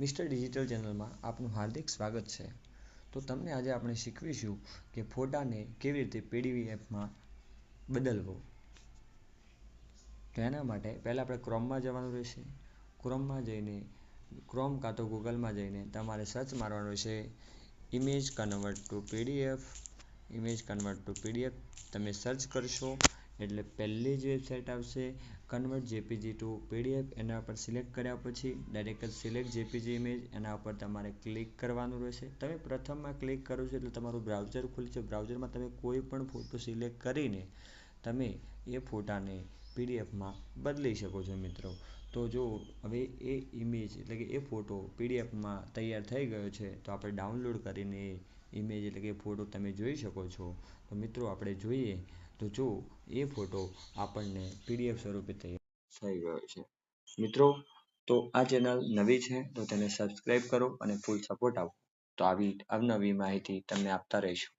Mister digital ચેનલમાં આપનું હાર્દિક સ્વાગત છે. તો તમને આજે આપણે શીખવીશું કે ફોટાને કેવી રીતે પીડીવી એપમાં બદલવો. તો એના માટે પહેલાં આપણે ક્રોમમાં જવાનું રહેશે. ક્રોમમાં જઈને, ક્રોમ કાં તો ગૂગલમાં જઈને તમારે સર્ચ મારવાનું છે image convert to PDF image convert to PDF તમે સર્ચ કરશો એટલે પહેલી જ વેબસાઇટ આવશે કન્વર્ટ જેપીજી ટુ પીડીએફ એના પર સિલેક્ટ કર્યા પછી ડાયરેક્ટ જ સિલેક્ટ જેપીજી ઇમેજ એના ઉપર તમારે ક્લિક કરવાનું રહેશે. તમે પ્રથમમાં ક્લિક કરો છો એટલે તમારું બ્રાઉઝર ખુલશે બ્રાઉઝરમાં તમે કોઈ પણ ફોટો સિલેક્ટ કરીને તમે એ ફોટાને પીડીએફમાં બદલી શકો છો મિત્રો. તો જો હવે એ ઇમેજ એટલે કે એ ફોટો પીડીએફમાં તૈયાર થઈ ગયો છે, તો આપણે ડાઉનલોડ કરીને ઇમેજ એટલે કે ફોટો તમે જોઈ શકો છો. તો મિત્રો આપણે જોઈએ તો જો, એ ફોટો આપણને પીડીએફ સ્વરૂપે તૈયાર થઈ ગયો છે. મિત્રો, તો આ ચેનલ નવી છે, તો તેને સબસ્ક્રાઈબ કરો અને ફૂલ સપોર્ટ આપો. તો આવી અવનવી માહિતી તમને આપતા રહીશું.